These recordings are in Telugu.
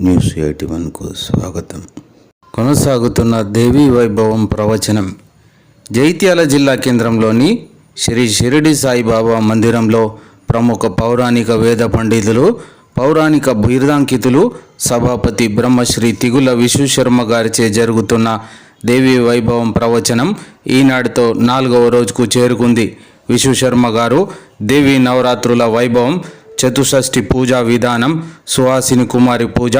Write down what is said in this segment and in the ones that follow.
న్యూస్ ఎయిటీ వన్కు స్వాగతం. కొనసాగుతున్న దేవీ వైభవం ప్రవచనం. జైత్యాల జిల్లా కేంద్రంలోని శ్రీ షిరిడి సాయిబాబా మందిరంలో ప్రముఖ పౌరాణిక వేద పండితులు పౌరాణిక బిరుదాంకితులు సభాపతి బ్రహ్మశ్రీ తిగుల విశ్వశర్మ గారిచే జరుగుతున్న దేవీ వైభవం ప్రవచనం ఈనాటితో నాలుగవ రోజుకు చేరుకుంది. విశ్వశర్మ గారు దేవీ నవరాత్రుల వైభవం చతుషష్ఠి పూజా విధానం సుహాసిని కుమారి పూజ.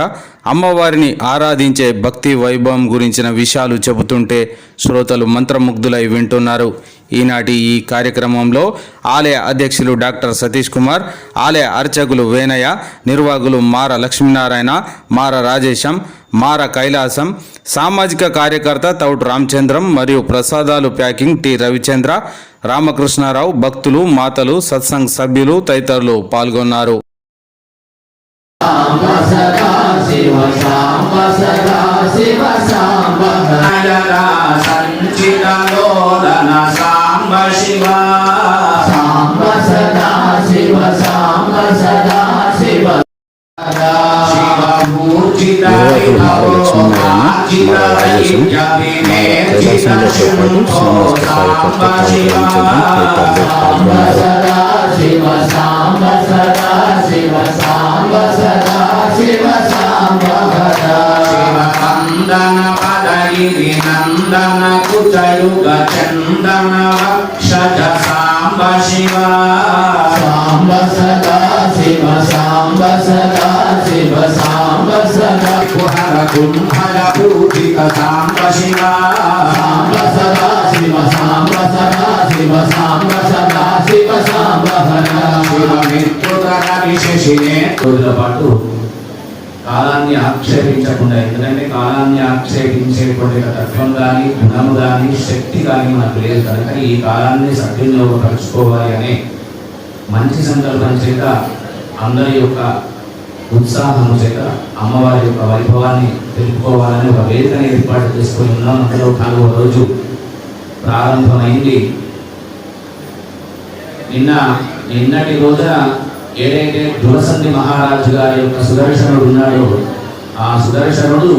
అమ్మవారిని ఆరాధించే భక్తి వైభవం గురించిన విషయాలు చెబుతుంటే శ్రోతలు మంత్రముగ్ధులై వింటున్నారు. ఈనాటి ఈ కార్యక్రమంలో ఆలయ అధ్యక్షులు డాక్టర్ సతీష్ కుమార్ ఆలయ అర్చకులు వేనయ్య నిర్వాహకులు మార లక్ష్మీనారాయణ మార రాజేశం మార కైలాసం సామాజిక కార్యకర్త తౌటు రామచంద్రం మరియు ప్రసాదాలు ప్యాకింగ్ టి రవిచంద్ర రామకృష్ణారావు భక్తులు మాతలు సత్సంగ్ సభ్యులు తదితరులు పాల్గొన్నారు. శివ కైలాసంలో పాటు సామాజిక కార్యకర్త తౌటు రామచంద్రం తదితరులు పాల్గొన్నారు సదా శివ సాంబ సదా శివ సాంబ సదా శివ సాంబ హర శివనందన పదగిరి నందన కుచయుగ చందన వక్షజ సాంబ శివ సాంబ సదా శివ సాంబ సదా విశేషమే రోజుల పాటు కాలాన్ని ఆక్షేపించకుండా ఎందుకంటే కాలాన్ని ఆక్షేపించేటువంటి తత్వం కానీ గుణము కానీ శక్తి కానీ మనకు లేదు. కనుక ఈ కాలాన్ని సద్వినియోగపరచుకోవాలి అనే మంచి సంకల్పం చేత అందరి యొక్క ఉత్సాహం చేత అమ్మవారి యొక్క వైభవాన్ని తెలుపుకోవాలని ఒక వేదికను ఏర్పాటు చేసుకుని ఉన్నాం. అందులో నాలుగో రోజు ప్రారంభమైంది. నిన్న నిన్నటి రోజున ఏదైతే ధ్రువసంధి మహారాజు గారి యొక్క సుదర్శనుడు ఉన్నాడో ఆ సుదర్శనుడు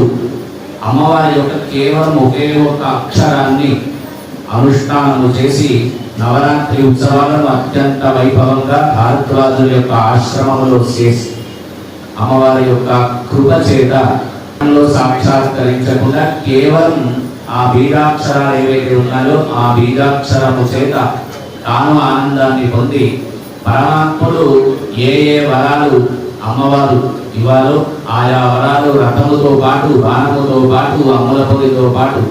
అమ్మవారి యొక్క కేవలం ఒకే ఒక అక్షరాన్ని అనుష్ఠానము చేసి నవరాత్రి ఉత్సవాలను అత్యంత వైభవంగా భారద్వాజుల యొక్క ఆశ్రమంలో చేసి అమ్మవారి యొక్క కృప చేత సాక్షాత్కరించకుండా కేవలం ఆ బీజాక్షరాలు ఏవైతే ఉన్నాయో ఆ బీజాక్షరము చేత తాను ఆనందాన్ని పొంది పరమాత్ముడు ఏ ఏ వరాలు అమ్మవారు? ఇవ్వాలో ఆయా వరాలు రథముతో పాటు బాణముతో పాటు అమ్మలపొడితో పాటు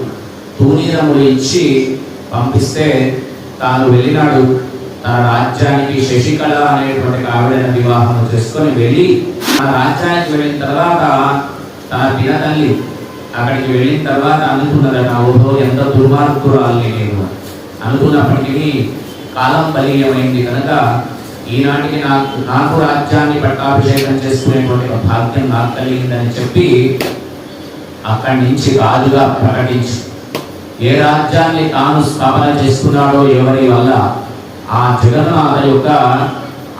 తూనీరములు ఇచ్చి పంపిస్తే తాను వెళ్ళినాడు. తన రాజ్యానికి శశికళ అనేటువంటి ఆవిడను వివాహం చేసుకొని వెళ్ళి తన రాజ్యానికి వెళ్ళిన తర్వాత తన పినతల్లి అక్కడికి వెళ్ళిన తర్వాత అనుకున్నదట ఓహో ఎంత దుర్మార్గురాల్ని నేను. అనుకున్నప్పటికీ కాలం బలీయమైంది కనుక ఈనాటికి నాకు నాకు రాజ్యాన్ని పట్టాభిషేకం చేసుకునేటువంటి ఒక భాగ్యం నాకు కలిగిందని చెప్పి అక్కడి నుంచి రాజుగా ప్రకటించి. ఏ రాజ్యాన్ని తాను స్థాపన చేసుకున్నాడో ఎవరి వల్ల ఆ జగన్నాథ యొక్క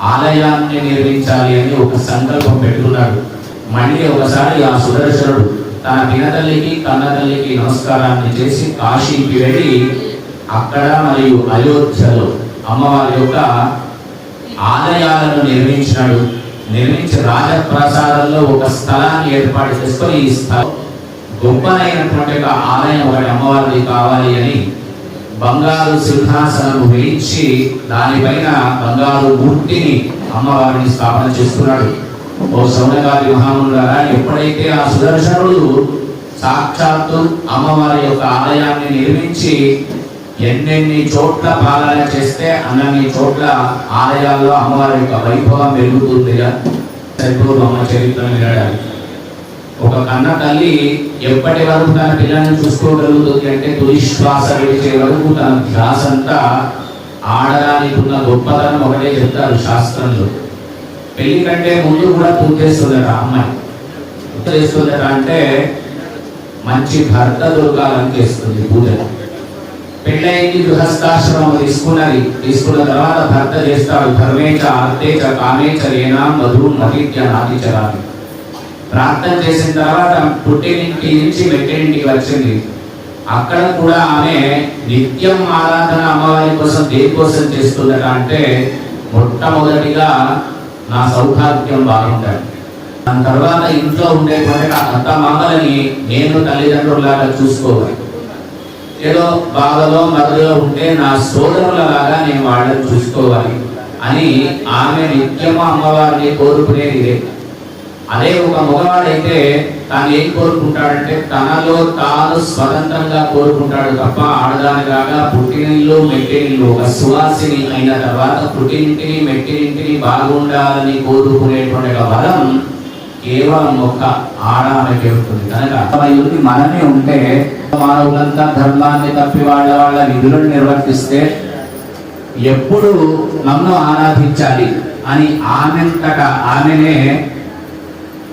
ఆలయాన్ని నిర్మించాలి అని ఒక సంకల్పం పెట్టుకున్నాడు. మళ్ళీ ఒకసారి ఆ సుదర్శనుడు తన పినతల్లికి కన్నతల్లికి నమస్కారాన్ని చేసి కాశీకి వెళ్ళి అక్కడ మరియు అయోధ్యలో అమ్మవారి యొక్క ఆలయాలను నిర్మించినాడు. నిర్మించి రాజప్రసాదంలో ఒక స్థలాన్ని ఏర్పాటు చేసుకొని ఈ స్థలం గొప్పనైనటువంటి ఒక ఆలయం ఒకటి అమ్మవారిది కావాలి అని బంగారు సింహాసనం వేయించి దానిపైన బంగారు మూర్తిని అమ్మవారిని స్థాపన చేస్తున్నాడు ఓ సౌనగారి మహామునులారా ఎప్పుడైతే ఆ సుదర్శనుడు సాక్షాత్తు అమ్మవారి యొక్క ఆలయాన్ని నిర్మించి ఎన్నెన్ని చోట్ల పాలన చేస్తే అన్నన్ని చోట్ల ఆలయాల్లో అమ్మవారి యొక్క వైభవం పెరుగుతుందిగా సరిపోదు అమ్మ చరిత్ర వినడానికి ఒక కన్న తల్లి ఎప్పటి వరకు తన పిల్లల్ని చూసుకోగలుగుతుంది అంటే తుది శ్వాస విడిచే వరకు తన ధ్యాస అంతా ఆడడానికి ఉన్న గొప్పతనం ఒకటే చెప్తారు శాస్త్రంలో. పెళ్ళి కంటే ముందు కూడా పూర్తిస్తుందట అమ్మాయి. పూర్తిస్తుందట అంటే మంచి భర్త దొరకాలని చేస్తుంది పూజ పెళ్ళైంది గృహస్థాశ్రమం తీసుకున్నది. తీసుకున్న తర్వాత భర్త చేస్తాడు. ధర్మేచ అర్థేచ కామేచ లేనా మధు మహిత్య నాతిచరాలి ప్రార్థన చేసిన తర్వాత పుట్టినింటి నుంచి మెట్టినింటికి వచ్చింది. అక్కడ కూడా ఆమె నిత్యం ఆరాధన అమ్మవారి కోసం దేనికోసం చేస్తుందట అంటే మొట్టమొదటిగా నా సౌభాగ్యం బాగుంటాడు దాని తర్వాత ఇంట్లో ఉండేటువంటి నా అత్త మామలని నేను తల్లిదండ్రులాగా చూసుకోవాలి. ఏదో బాధలో మధులో ఉంటే నా సోదరులలాగా నేను వాళ్ళని చూసుకోవాలి అని ఆమె నిత్యము అమ్మవారిని కోరుకునేది ఇదే. అదే ఒక మగవాడైతే తాను ఏం కోరుకుంటాడంటే తనలో తాను స్వతంత్రంగా కోరుకుంటాడు తప్ప ఆడదాని కాగా పుట్టినిల్లు మెట్టినిల్లు ఒక సువాసిని అయిన తర్వాత పుట్టినింటిని మెట్టినింటిని బాగుండాలని కోరుకునేటువంటి ఒక బలం కేవలం ఒక్క ఆడామెకే ఉంటుంది కనుక అమ్మాయిలకి మనమే ఉంటే మానవులంతా ధర్మాన్ని తప్పి వాళ్ళ వాళ్ళ విధులను నిర్వర్తిస్తే ఎప్పుడు నన్ను ఆరాధించాలి అని ఆమెంతట ఆమెనే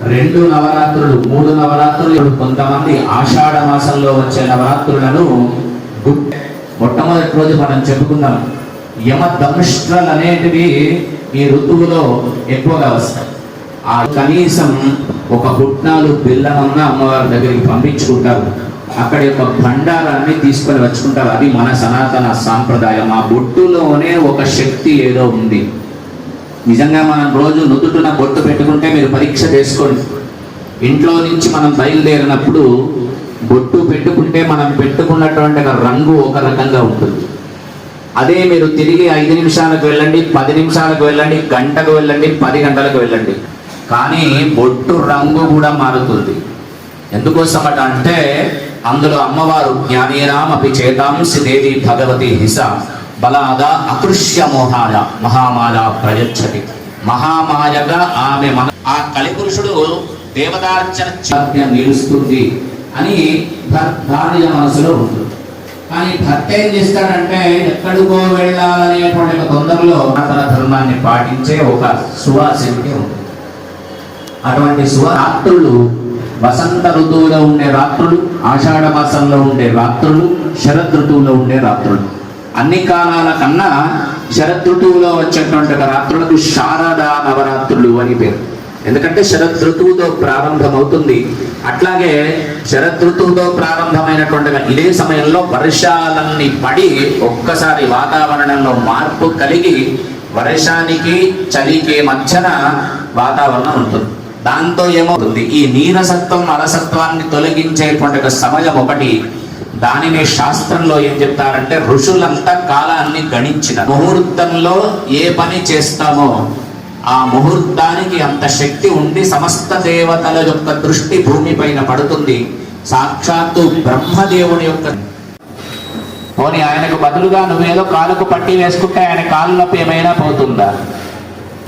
రెండు నవరాత్రులు మూడు నవరాత్రులు కొంతమంది ఆషాఢ మాసంలో వచ్చే నవరాత్రులను మొట్టమొదటి రోజు మనం చెప్పుకున్నాం యమ దంష్ట్రలు అనేటివి ఈ ఋతువులో ఎక్కువగా వస్తాయి. ఆ కనీసం ఒక పుట్నాలు బెల్లమన్న అమ్మవారి దగ్గరికి పంపించుకుంటారు. అక్కడ యొక్క భండారాన్ని తీసుకొని వచ్చుకుంటారు. అది మన సనాతన సాంప్రదాయం. ఆ బొట్టులోనే ఒక శక్తి ఏదో ఉంది. నిజంగా మనం రోజు నుదుటిన బొట్టు పెట్టుకుంటే మీరు పరీక్ష చేసుకోండి. ఇంట్లో నుంచి మనం బయలుదేరినప్పుడు బొట్టు పెట్టుకుంటే మనం పెట్టుకున్నటువంటి రంగు ఒక రకంగా ఉంటుంది. అదే మీరు తిరిగి ఐదు నిమిషాలకు వెళ్ళండి పది నిమిషాలకు వెళ్ళండి గంటకు వెళ్ళండి పది గంటలకు వెళ్ళండి. కానీ బొట్టు రంగు కూడా మారుతుంది. ఎందుకోసమట అంటే అందులో అమ్మవారు జ్ఞానేనామపి చేతాంసి దేవి భగవతి హిస బలాద అకృష్య మోహాయ మహామాల ప్రయచ్చతి. మహామాయగా ఆమె మన ఆ కలిపురుషుడు దేవతార్చన నిలుస్తుంది అని భర్- భార్య మనసులో ఉంటుంది. కానీ భర్త ఏం చేస్తాడంటే ఎక్కడికో వెళ్ళాలనేటువంటి తొందరలో తన ధర్మాన్ని పాటించే ఒక సువాసినికి ఉంటుంది అటువంటి శుభరాత్రులు. వసంత ఋతువులో ఉండే రాత్రులు ఆషాఢ మాసంలో ఉండే రాత్రులు శరద్ ఋతువులో ఉండే రాత్రులు. అన్ని కాలాల కన్నా శరద్ ఋతువులో వచ్చేటువంటి రాత్రులకు శారదా నవరాత్రులు అని పేరు. ఎందుకంటే శరద్ ఋతువుతో ప్రారంభమవుతుంది. అట్లాగే శరద్ ఋతువుతో ప్రారంభమైనటువంటి ఇదే సమయంలో వర్షాలన్నీ పడి ఒక్కసారి వాతావరణంలో మార్పు కలిగి వర్షానికి చలికి మధ్యన వాతావరణం ఉంటుంది. దాంతో ఏమవుతుంది? ఈ నీరసత్వం అలసత్వాన్ని తొలగించేటువంటి ఒక సమయం ఒకటి. దానిని శాస్త్రంలో ఏం చెప్తారంటే ఋషులంతా కాలాన్ని గణించిన ముహూర్తంలో ఏ పని చేస్తామో ఆ ముహూర్తానికి అంత శక్తి ఉండి సమస్త దేవతల యొక్క దృష్టి భూమి పైన పడుతుంది. సాక్షాత్తు బ్రహ్మదేవుని యొక్క పోనీ ఆయనకు బదులుగా నువ్వేదో కాలుకు పట్టి వేసుకుంటే ఆయన కాళ్ళ నొప్పి ఏమైనా పోతుందా?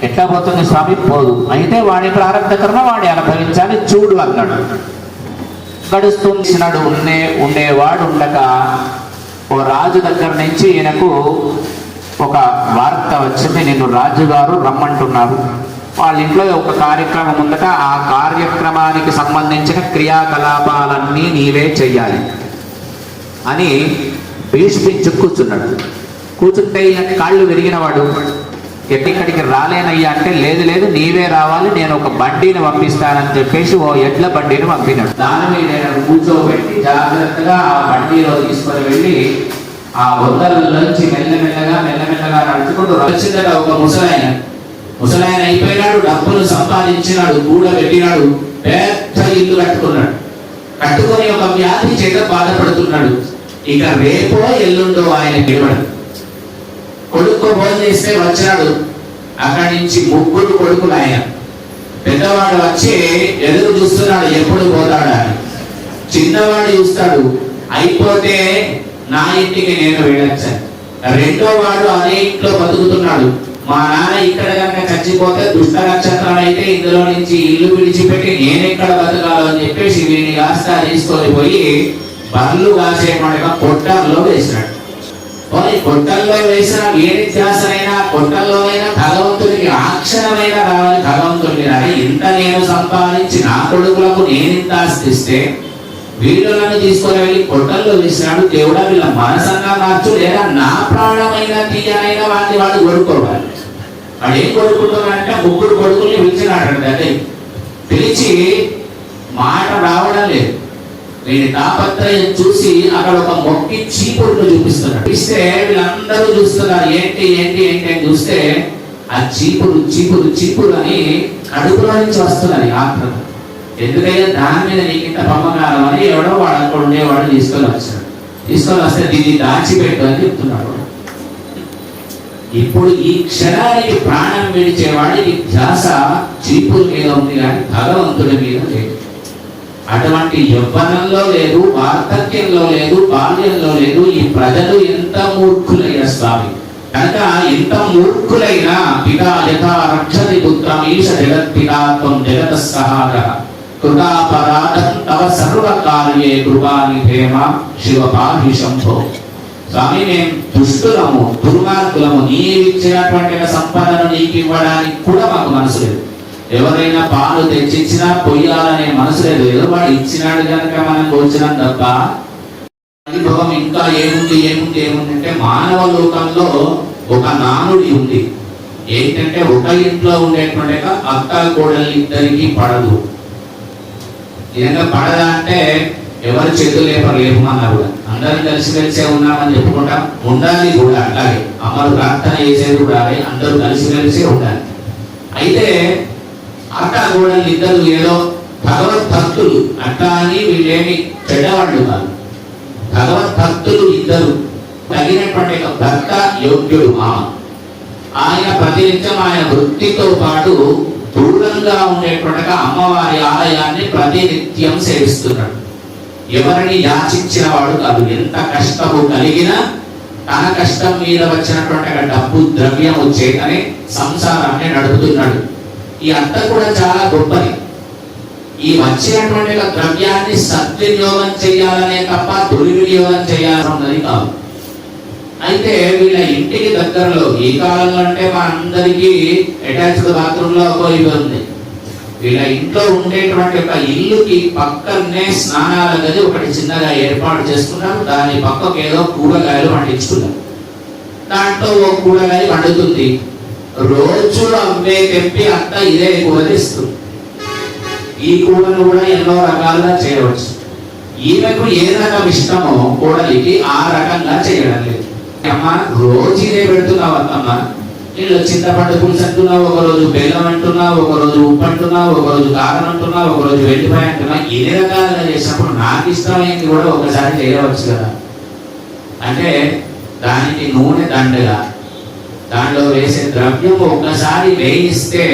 ఎట్లా పోతుంది స్వామి? పోదు. అయితే వాడి ప్రారంభ కర్మ వాడి అనుభవించాలి చూడు అన్నాడు గడుస్తున్నాడు ఉండే ఉండేవాడు ఉండక ఓ రాజు దగ్గర నుంచి ఈయనకు ఒక వార్త వచ్చింది. నిన్ను రాజుగారు రమ్మంటున్నారు. వాళ్ళ ఇంట్లో ఒక కార్యక్రమం ఉందట. ఆ కార్యక్రమానికి సంబంధించిన క్రియాకలాపాలన్నీ నీవే చెయ్యాలి అని భీష్మించు కూర్చున్నాడు కూర్చుంటే ఈయన కాళ్ళు విరిగినవాడు. ఎక్కడికి రాలేనయ్యా అంటే లేదు లేదు నీవే రావాలి నేను ఒక బండిని పంపిస్తానని చెప్పేసి ఓ ఎడ్ల బండిని పంపినాడు. దాని మీద కూర్చోబెట్టి జాగ్రత్తగా ఆ బండిలో తీసుకొని వెళ్ళి ఆ వద్దలలోంచి మెల్లమెల్లగా మెల్లమెల్లగా నడుచుకుంటూ వచ్చిందట ఒక ముసలాయన. ముసలాయన అయిపోయినాడు డబ్బులు సంపాదించినాడు కూడబెట్టినాడు పెద్ద ఇల్లు కట్టుకున్నాడు. కట్టుకొని ఒక వ్యాధి చేత బాధపడుతున్నాడు. ఇక రేపో ఎల్లుండో ఆయన నిలబడదు. కొడుకు భోజనం చేస్తే వచ్చాడు అక్కడి నుంచి ముగ్గురు కొడుకులు ఆయన పెద్దవాడు వచ్చి ఎదురు చూస్తున్నాడు ఎప్పుడు పోతాడా అని. చిన్నవాడు చూస్తాడు అయిపోతే నా ఇంటికి నేను వెళ్ళొచ్చాను రెండో వాడు అదే ఇంట్లో బతుకుతున్నాడు. మా నాన్న ఇక్కడ కనుక చచ్చిపోతే దుష్ట నక్షత్రాలు అయితే ఇందులో నుంచి ఇల్లు విడిచిపెట్టి నేను ఎక్కడ బతకాలో అని చెప్పేసి వీడిని కాస్త తీసుకొని పోయి బర్లు కాసేటువంటి పొట్టంలో కొట్టాల్లో వేసినాడు. కొట్టల్లో వేసిన ఏ ధ్యాసనైనా కొట్టల్లోనైనా భగవంతుడికి ఆక్షరమైన రావాలి భగవంతుడికి రాని ఇంత నేను సంపాదించి నా కొడుకులకు నేను ఇంత ఆస్తిస్తే నన్ను తీసుకొని వెళ్ళి కొట్టల్లో వేసినాడు దేవుడా వీళ్ళ మనసంగా మార్చు లేదా నా ప్రాణమైన తీయనైనా వాడిని వాడు కొడుకోవాలి వాడు ఏం కొడుకుంటున్నాడంటే ముగ్గురు కొడుకుల్ని పిలిచినాడు అదే. పిలిచి మాట రావడం లేదు. వీడి తాపత్రయం చూసి అక్కడ ఒక మొక్కి చీపురును చూపిస్తున్నాడు. ఇస్తే వీళ్ళందరూ చూస్తున్నారు. ఏంటి ఏంటి ఏంటి అని చూస్తే ఆ చీపురు చీపురు చీపురు అని కడుపులో నుంచి వస్తున్నది ఆత్మ. ఎందుకైనా దాని మీద నీకు ఇంత పమ్మకాలం అని ఎవడో వాడు అక్కడ ఉండేవాడు తీసుకొని వచ్చాడు. తీసుకొని వస్తే దీన్ని దాచిపెట్టు అని చెప్తున్నాడు. ఇప్పుడు ఈ క్షణానికి ప్రాణం విడిచేవాడికి ధ్యాస చీపురు మీద ఉంది కానీ భగవంతుడి మీద లేదు. అటువంటి యవ్వనంలో లేదు వార్ధక్యంలో లేదు బాల్యంలో లేదు ఈ ప్రజలు ఎంత మూర్ఖులయ్య స్వామి? కనుక ఎంత మూర్ఖులైన పితా యథా రక్షతి పుత్రం ఈశ జగత్పితాత్వం జగత సహార కృతాపరాధం తవ సర్వకార్యే కృపాని ప్రేమ శివ పాహి శంభో. స్వామి మేము దుష్టులము దుర్మార్గులము నీవిచ్చినటువంటి సంపదను నీకు ఇవ్వడానికి కూడా మాకు మనసు లేదు. ఎవరైనా పాలు తెచ్చిచ్చినా పొయ్యాలనే మనసు లేదు. ఏదో వాడు ఇచ్చినాడు కనుక మనం కోల్చినాం తప్ప అనుభవం ఇంకా ఏముంది ఏముంది ఏముంది అంటే మానవ లోకంలో ఒక నానుడి ఉంది. ఏంటంటే ఒక ఇంట్లో ఉండేటువంటి అక్క కోడలు ఇద్దరికి పడదు. నిజంగా పడదా అంటే ఎవరు చేతులు లేపరు లేపమన్నారు కూడా. అందరం కలిసి కలిసే ఉన్నామని చెప్పుకుంటాం ఉండాలి కూడా అట్లాగే. అమ్మలు ప్రార్థన చేసేది కూడా అందరూ కలిసి కలిసే ఉండాలి. అయితే అక్క కూడా ఇద్దరు ఏదో భగవద్భక్తులు అట్లా అని వీళ్ళేమి చెడ్డవాళ్ళు కాదు. భగవద్భక్తులు ఇద్దరు. తగినటువంటి ఒక భర్త యోగ్యుడు మా. ఆయన ప్రతినిత్యం ఆయన వృత్తితో పాటు దూరంగా ఉండేటువంటి అమ్మవారి ఆలయాన్ని ప్రతినిత్యం సేవిస్తున్నాడు. ఎవరిని యాచించిన వాడు కాదు. ఎంత కష్టము కలిగినా తన కష్టం మీద వచ్చినటువంటి డబ్బు ద్రవ్యము చేతనే సంసారాన్ని నడుపుతున్నాడు. ఈ అంత కూడా చాలా గొప్పది. ఈ వచ్చినటువంటి ఒక ద్రవ్యాన్ని సద్వినియోగం చేయాలనే తప్ప దుర్వినియోగం చేయాలన్నది కాదు. అయితే వీళ్ళ ఇంటికి దగ్గరలో ఈ కాలంలో అంటే మా అందరికీ అటాచ్డ్ బాత్రూంలో ఒక ఉంది. వీళ్ళ ఇంట్లో ఉండేటువంటి ఒక ఇల్లుకి పక్కనే స్నానాల గది ఒకటి చిన్నగా ఏర్పాటు చేసుకున్నారు. దాని పక్కకు ఏదో కూరగాయలు పండించుకున్నారు. దాంట్లో ఓ కూరగాయ పండుతుంది. రోజు అమ్మే పెట్టి అంతా ఇదే కూర ఇస్తుంది ఈ కూరను కూడా ఎన్నో రకాలుగా చేయవచ్చు. ఈమెకు ఏ రకం ఇష్టమో కోడలికి ఆ రకంగా చేయడం లేదు. అమ్మా రోజు ఇదే పెడుతున్నావు అత్తమ్మా. నీళ్ళు చింతపండు పులుసు అంటున్నావు ఒక రోజు బెల్లం అంటున్నావు ఒక రోజు ఉప్పు అంటున్నావు ఒక రోజు కారం అంటున్నావు ఒక రోజు వెల్లిపాయ అంటున్నావు. ఎన్ని రకాలుగా చేసినప్పుడు నాకు ఇష్టమైంది కూడా ఒకసారి చేయవచ్చు కదా. అంటే దానికి నూనె దండగా దాంట్లో వేసే ద్రవ్యం ఒక్కసారి వేయిస్తే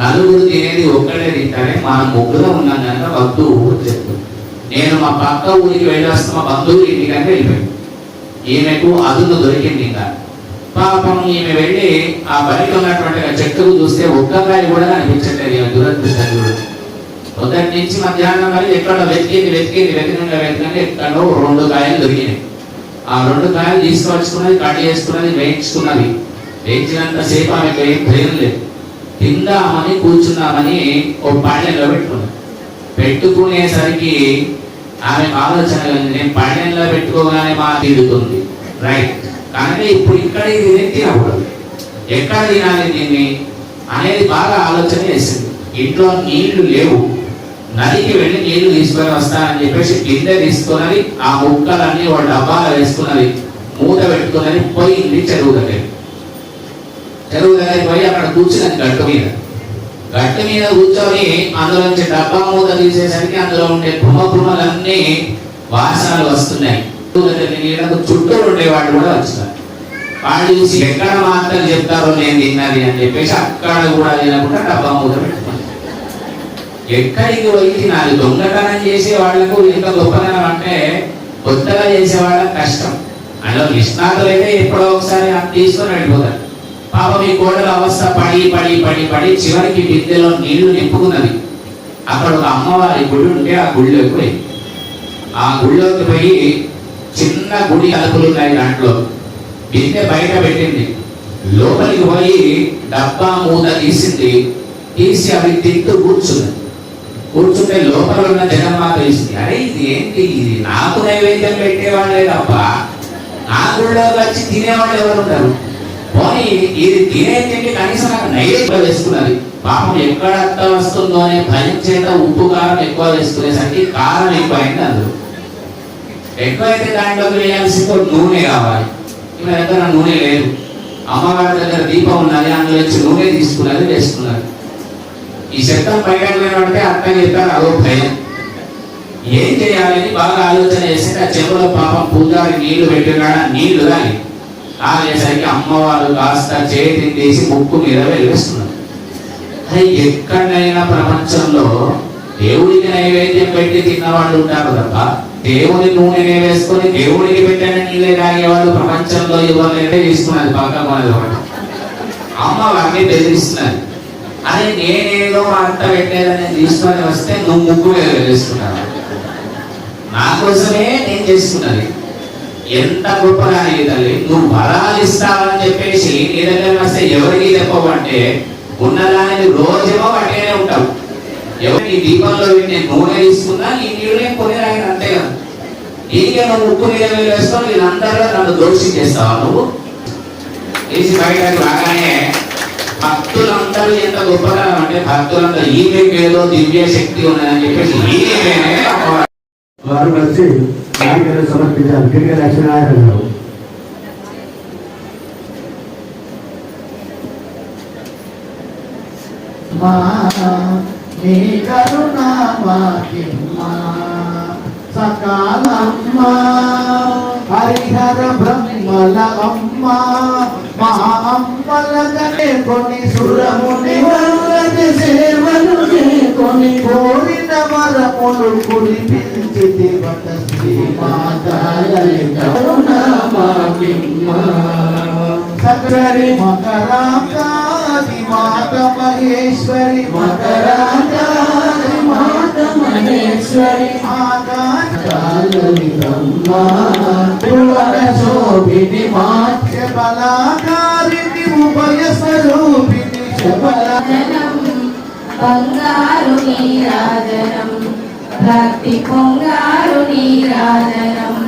నలుగురు తినేది ఒక్కడే తింటారే. మనం ముగ్గురు ఉన్నాం కనుక వద్దు చెప్పు నేను మా పక్క ఊరికి వెళ్ళి మా బంధువులు ఇంటికంటే వెళ్ళిపోయాను ఈమెకు అదును దొరికింది ఇంకా. పాపం ఈమె వెళ్ళి ఆ బయట ఉన్నటువంటి చెట్టుకు చూస్తే ఒక్కకాయ కూడా అనిపించట్లేదు ఈమె దురదృష్టం చూడు. మొదటి నుంచి మధ్యాహ్నం వరకు ఎక్కడ వెతికింది వెతికింది వెతికింది వెతికింది ఎక్కడో రెండు కాయలు దొరికినాయి. ఆ రెండు కాయలు తీసుకొచ్చుకున్నది కట్ చేసుకున్నది వేయించుకున్నది. లేచినంత సేపు ఆమెకు ఏం భయం లేదు. తిందామని కూర్చున్నామని ఓ పాళ్యంలో పెట్టుకున్నది పెట్టుకునేసరికి ఆమె ఆలోచన నేను పాళ్యంలో పెట్టుకోగానే మా తిడుతుంది రైట్. కానీ ఇప్పుడు ఇక్కడ ఇది తినకూడదు. ఎక్కడ తినాలి దీన్ని అనేది బాగా ఆలోచన చేసింది. ఇంట్లో నీళ్ళు లేవు. నదికి వెళ్ళి నీళ్ళు తీసుకొని వస్తానని చెప్పేసి గిన్నె తీసుకున్నది ఆ ముక్కలన్నీ ఒక డబ్బాలో వేసుకున్నది మూత పెట్టుకున్నది పోయింది చెరువు దగ్గర తెలుగు దగ్గరికి పోయి అక్కడ కూర్చున్నాను గట్టు మీద. గట్టు మీద కూర్చొని అందులో నుంచి డబ్బా మూత తీసేసరికి అందులో ఉండే భ్రమ భ్రమలన్నీ వాసనలు వస్తున్నాయి. చుట్టూరు చుట్టూ ఉండేవాళ్ళు కూడా వచ్చినారు వాళ్ళు చూసి ఎక్కడ మాత్రం చెప్తారో నేను తిన్నది అని చెప్పేసి అక్కడ కూడా తినకుండా డబ్బా మూత పెట్టుకున్నాను ఎక్కడికి పోయి తినాలి? దొంగతనం చేసే వాళ్ళకు ఎంత గొప్పతనం అంటే కొత్తగా చేసే వాళ్ళకి కష్టం. అందులో నిష్ణాతులు అయితే ఎప్పుడో ఒకసారి తీసుకొని వెళ్ళిపోతారు. పాపం ఈ కోడల అవస్థ పడి పడి పడి పడి చివరికి బిందెలో నీళ్ళు నింపుకున్నది. అక్కడ ఒక అమ్మవారి గుడి ఉంటే ఆ గుడిలోకి పోయి. ఆ గుడిలోకి పోయి చిన్న గుడి అలుపులు ఉన్నాయి దాంట్లో. బిందె బయట పెట్టింది. లోపలికి పోయి డబ్బా మూత తీసింది. తీసి అవి తింటూ కూర్చుంది. కూర్చుంటే లోపల ఉన్న జగన్మాత ఇస్తుంది అరే ఇది ఏంటి? ఇది నాకు నైవేద్యం పెట్టేవాళ్ళే తప్ప నా గుళ్ళోకి వచ్చి తినేవాళ్ళు ఎవరు ఉంటారు? పోనీ ఇది తినే కనీసం నాకు నైవేద్యం వేసుకున్నది పాపం ఎక్కడ వస్తుందో అనే భయం చేత ఉప్పు కారం ఎక్కువ వేసుకునేసరికి కారం ఎక్కువైంది అందులో. ఎక్కువైతే దాంట్లోకి వేయాల్సింది నూనె కావాలి. ఇక్కడ దగ్గర నూనె లేదు. అమ్మవారి దగ్గర దీపం ఉన్నది అందులో వచ్చి నూనె తీసుకున్నది వేసుకున్నది. ఈ శబ్దం బయటకు లేనట్టే అర్థం చెప్పారు అదో భయం. ఏం చేయాలని బాగా ఆలోచన చేస్తే ఆ చెవులో పాపం పూజారి నీళ్ళు పెట్టినాడు నీళ్ళు తాగి తాగేసరికి అమ్మవారు కాస్త చేతిని తీసి ముక్కు మీద వెలివేస్తున్నారు అరే ఎక్కడైనా ప్రపంచంలో దేవుడికి నైవేద్యం పెట్టి తిన్నవాళ్ళు ఉంటారు తప్ప దేవుని నూనె వేసుకొని దేవుడికి పెట్టిన నీళ్ళే తాగేవాళ్ళు ప్రపంచంలో ఇవ్వాలంటే తీసుకున్నది పక్క కొనది ఒకటి. అమ్మవారిని బెదిరిస్తున్నది. అదే నేనేదో మా అంత పెట్టేదని తీసుకొని వస్తే నువ్వు ముగ్గు మీద వేసుకున్నావు నా కోసమే నేను చేసుకున్నది ఎంత గొప్పగా నీ తల్లి నువ్వు వరాలు ఇస్తావని చెప్పేసి నీ దగ్గర వస్తే ఎవరికి చెప్పవంటే ఉన్నదాన్ని రోజేమో పట్టేనే ఉంటావు. ఎవరు నీ దీపంలో నేను నూనె తీసుకున్నా నీ నీళ్ళే కొని అంతే కదా? నీకే నువ్వు ఉప్పు నీళ్ళు వేస్తావు వీళ్ళందరూ నన్ను దోషి చేస్తావా నువ్వు? వేసి బయటకు రాగానే భక్తులందరూ ఎంత గొప్పగా అంటే భక్తులందరూ ఈమెకేదో దివ్య శక్తి ఉన్నదని చెప్పేసి ఈమె వారు వచ్చి నాయకులు సమర్పించారు. గిరిజన లక్ష్మీనారాయణ గారు. మా నీ కరుణ సకాలమ్మ హరిహర బ్రహ్మల అమ్మ మా అమ్మలగనే కొని సురముని వల్లని సేవలు కొని కోరిన వరములు కురిపించి దేవత శ్రీ మాతా లలిత కరుణ సకరి మకరాకాది మాత మహేశ్వరి మకరాకాది మాత మహేశ్వరి ఆకాశాలని బ్రహ్మా పులక శోభిని మాత్య బలాకారిని ఉభయ స్వరూపిణి శబల బంగారు నీరాజనం భక్తి పొంగారు నీరాజనం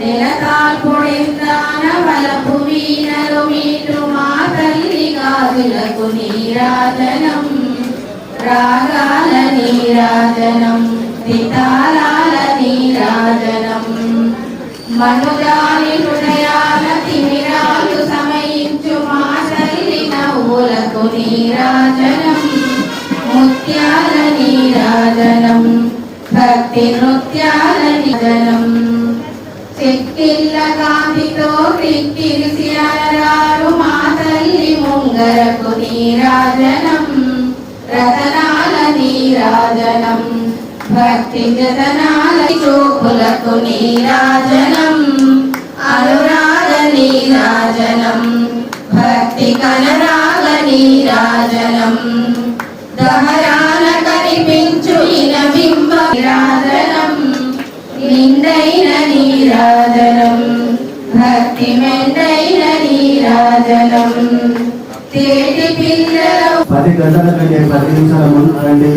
నెలకాల్పుడిందాన వలపు వీణలు మీటు మా తల్లి గాజులకు నీరాజనం రాగాల నీరాజనం తితాలాల నీరాజనం. మనురాలి హృదయాల తిమిరాలు సమయించు మా తల్లి నవ్వులకు నీరాజనం ముత్యాల నీరాజనం భక్తి నృత్యాల నిజనం చెక్కిళ్ళ కాంతితో అలరారు మా తల్లి ముంగరకు నీరాజనం. రతనాల నీరాజనం భక్తి జతనాల చూపులకు నీరాజనం అనురాగ నీరాజనం భక్తి కనరాగ నీరాజనం దహరాల కనిపించు ఇన బింబ నీరాజనం నిండైన నీరాజనం భక్తి మెండైన నీరాజనం. పది గంటల కంటే పది నిమిషాల ముందు రండి